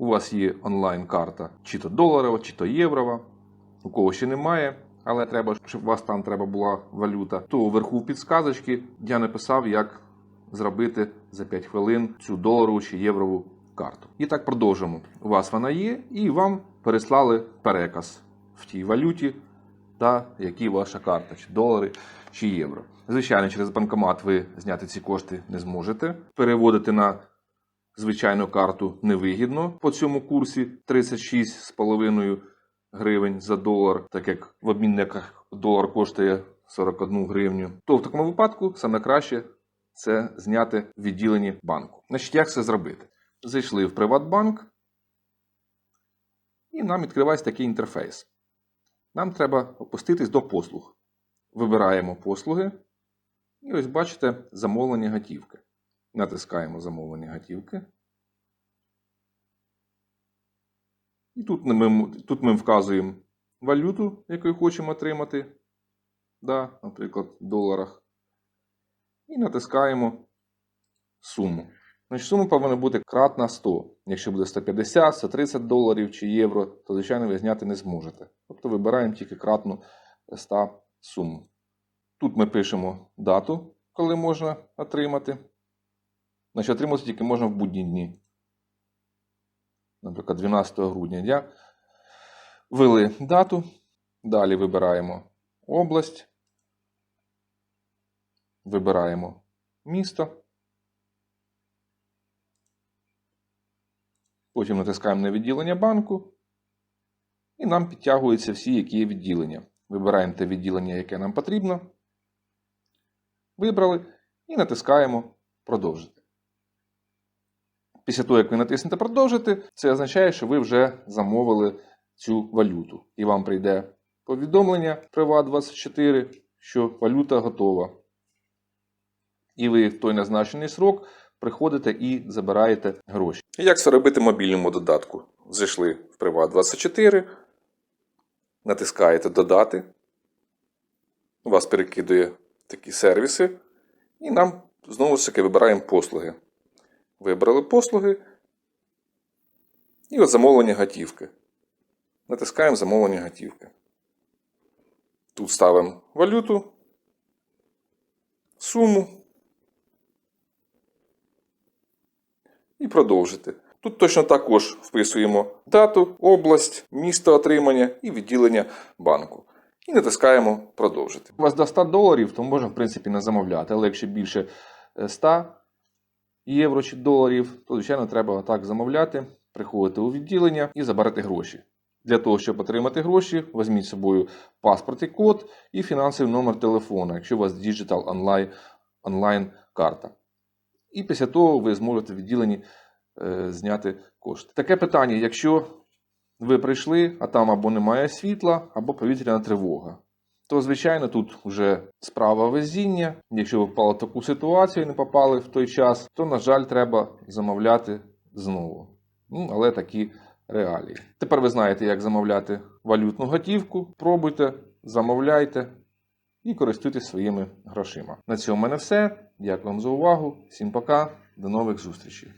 у вас є онлайн-карта, чи то доларова, чи то єврова, у кого ще немає, але треба, щоб у вас там треба була валюта, то вверху в підсказочці я написав, як зробити за 5 хвилин цю доларову чи єврову карту. І так продовжимо. У вас вона є, і вам переслали переказ в тій валюті, та які ваша карта, чи долари, чи євро. Звичайно, через банкомат ви зняти ці кошти не зможете. Переводити на звичайну карту невигідно по цьому курсі 36,5 гривень за долар, так як в обмінниках долар коштує 41 гривню. То в такому випадку саме краще це зняти в відділенні банку. Значить, як це зробити? Зайшли в Приватбанк, і нам відкривається такий інтерфейс. Нам треба опуститись до послуг. Вибираємо послуги. І ось бачите замовлення готівки. Натискаємо замовлення готівки. І тут ми, тут ми вказуємо валюту, яку хочемо отримати. Да, наприклад, в доларах. І натискаємо суму. Значить, сума повинна бути кратна 100. Якщо буде 150, 130 доларів чи євро, то, звичайно, ви зняти не зможете. Тобто вибираємо тільки кратну 100 суму. Тут ми пишемо дату, коли можна отримати. Значить, отримати тільки можна в будні дні. Наприклад, 12 грудня. Я ввели дату. Далі вибираємо область. Вибираємо місто. Потім натискаємо на відділення банку. І нам підтягуються всі, які є відділення. Вибираємо те відділення, яке нам потрібно. Вибрали і натискаємо Продовжити. Після того, як ви натиснете Продовжити, це означає, що ви вже замовили цю валюту. І вам прийде повідомлення Приват24, що валюта готова. І ви в той назначений срок приходите і забираєте гроші. Як це робити мобільному додатку? Зайшли в Приват24, натискаєте Додати. У вас перекидує такі сервіси. І нам знову ж таки вибираємо послуги. Вибрали послуги. І от замовлення готівки. Натискаємо замовлення готівки. Тут ставимо валюту, суму. І продовжити. Тут точно також вписуємо дату, область, місто отримання і відділення банку. І натискаємо продовжити. У вас до 100 доларів, то можна, в принципі, не замовляти. Але якщо більше е, 100 євро чи доларів, то, звичайно, треба так замовляти, приходити у відділення і забирати гроші. Для того, щоб отримати гроші, візьміть з собою паспорт і код і фінансовий номер телефону, якщо у вас Digital Online, онлайн карта. І після того ви зможете в відділенні е, зняти кошти. Таке питання: якщо ви прийшли, а там або немає світла, або повітряна тривога. То, звичайно, тут вже справа везіння. Якщо ви впали в таку ситуацію і не попали в той час, то, на жаль, треба замовляти знову. Ну, але такі реалії. Тепер ви знаєте, як замовляти валютну готівку. Пробуйте, замовляйте і користуйтесь своїми грошима. На цьому в мене все. Дякую вам за увагу. Всім пока, до нових зустрічей.